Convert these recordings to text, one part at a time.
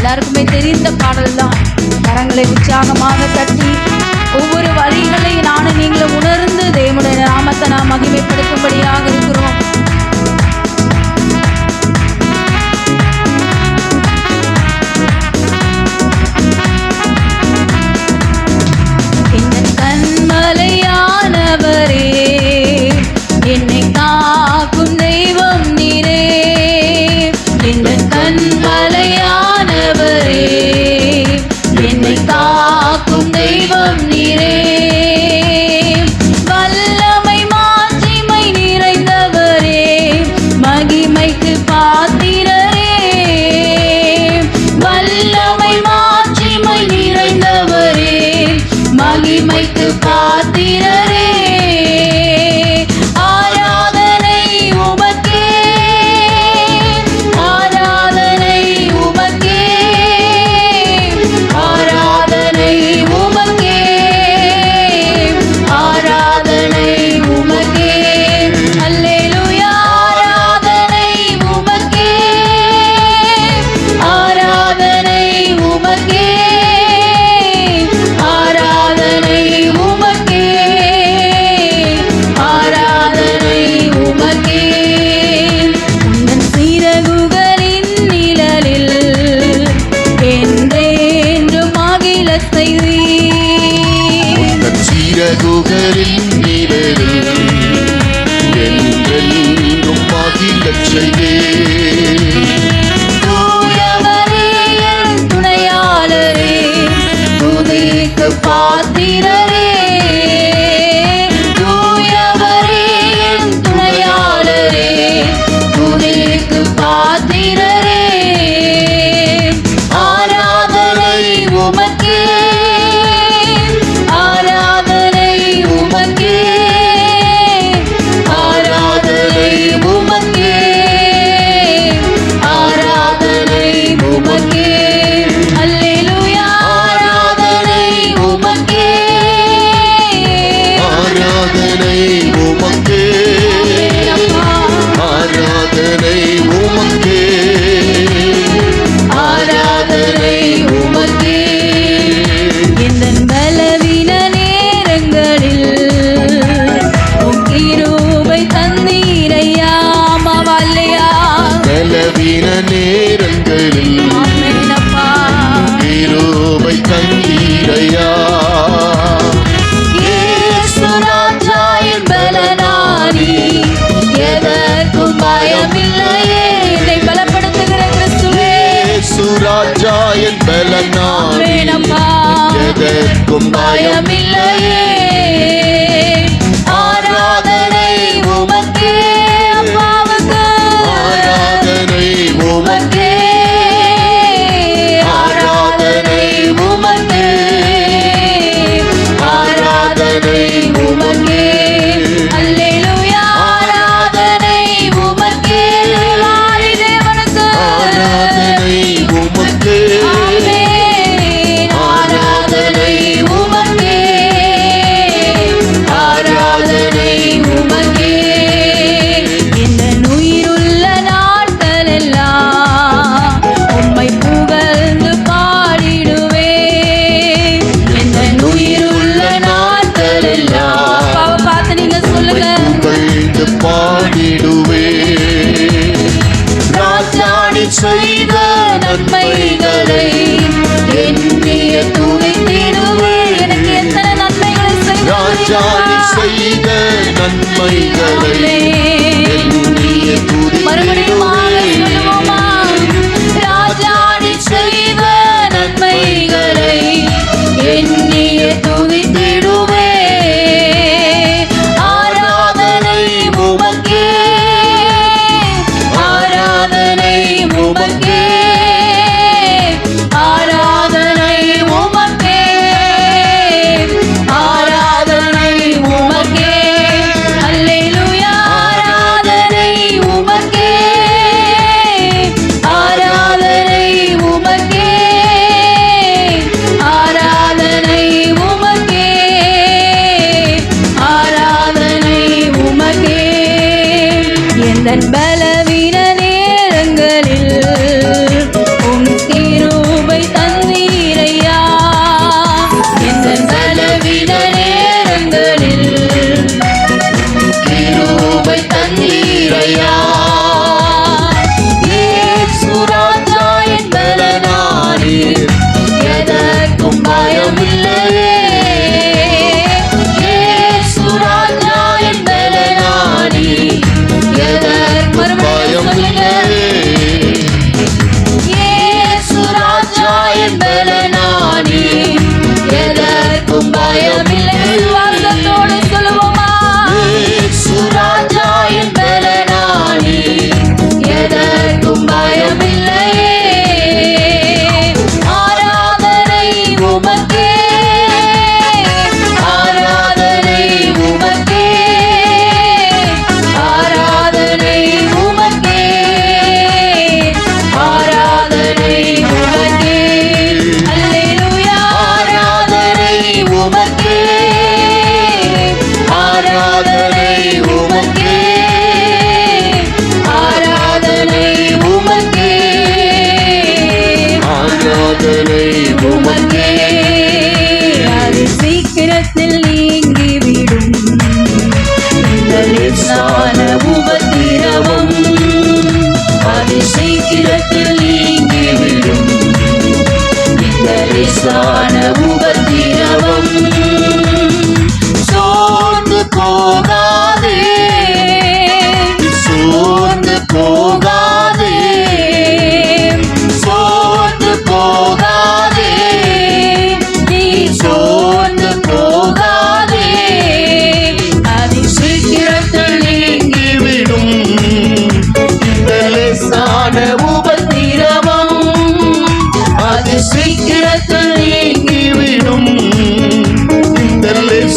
எல்லாருக்குமே தெரிந்த பாடல் தான் கரங்களை உற்சாகமாக தட்டி ஒவ்வொரு வரிகளையும் நானும் நீங்களும் உணர்ந்து தேவனுடைய நாமத்தை நாம் மகிமைப்படுத்தும்படியாக இருக்கிறோம். பாத்திர எதற்கும் பயமில்லையே.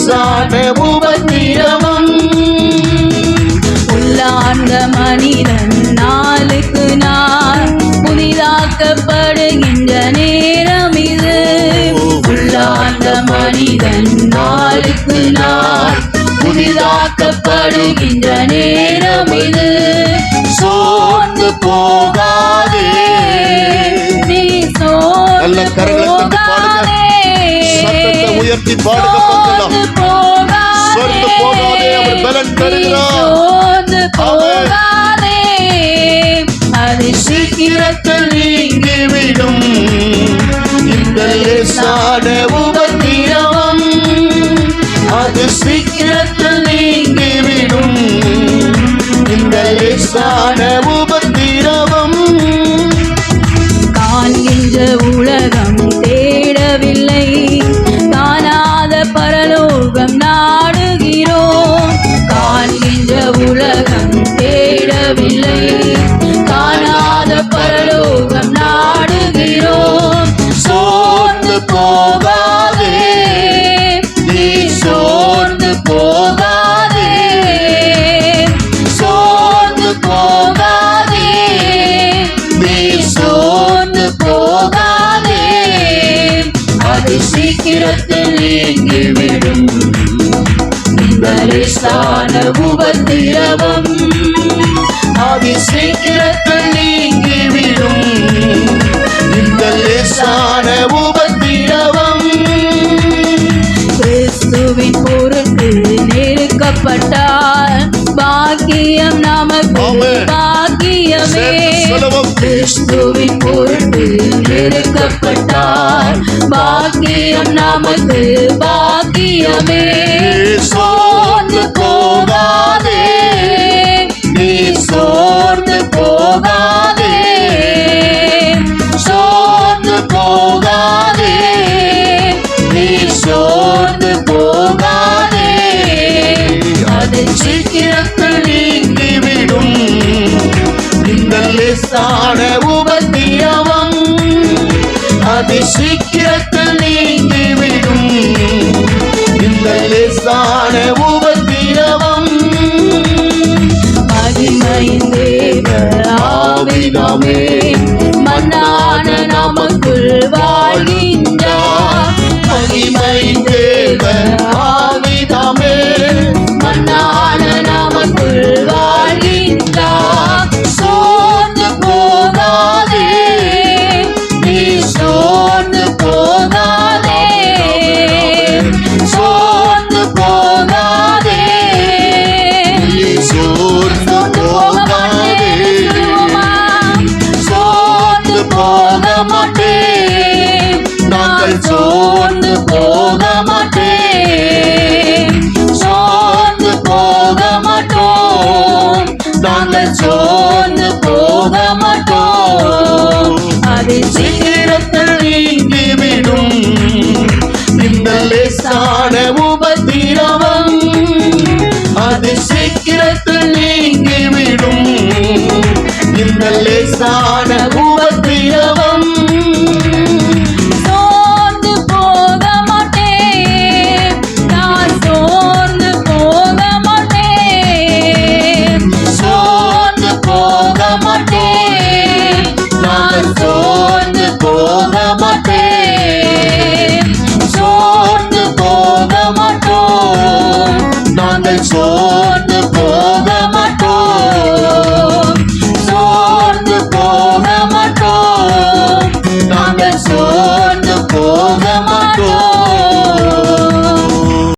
லேசான உபத்திரவம் உள்ளார்ந்த மனிதன் நாளுக்கு நாள் புதிதாக்கப்படுகின்ற நேரம் இது. உள்ளார்ந்த மனிதன் நாளுக்கு நாள் புதிதாக்கப்படுகின்ற நேரம் இது. சோர்ந்து போகாதே. நீ நல்ல சோர்ந்து கரங்களை தட்டி பாடுங்க. சத்தத்தை உயர்த்தி பாடுங்க பார்க்கலாம். சோர்ந்து போகாதே, அவர் பலன் தருகிறார். சோர்ந்து ஆமென். போகாதே அது சீக்கிரத்தில் நீங்கிவிடும் இந்த லேசான உபத்திரவம் சீக்கிரத்தில் நீங்கிவிடும் லேசான உபத்திரவம் அது சீக்கிரத்தில் நீங்கிவிடும் இந்த லேசான உபத்திரவம் கிறிஸ்துவின் பொருட்டு நெருக்கப்பட்டால் பாக்கியம் நமக்கு. பாக்கியமே. கிறிஸ்துவின் பொருட்டு நெருக்கப்பட்டால் பாக்கியம் நமக்கு பாக்கியமே. மகிமையின் போக மாட்டேன் சோர்ந்து போக மாட்டோம் நாங்கள் சோர்ந்து போக மாட்டோம் அது சீக்கிரத்தில் நீங்கி இந்த லேசான உபதிரவம் அது சீக்கிரத்தில் நீங்கிவிடும். இந்த லேசான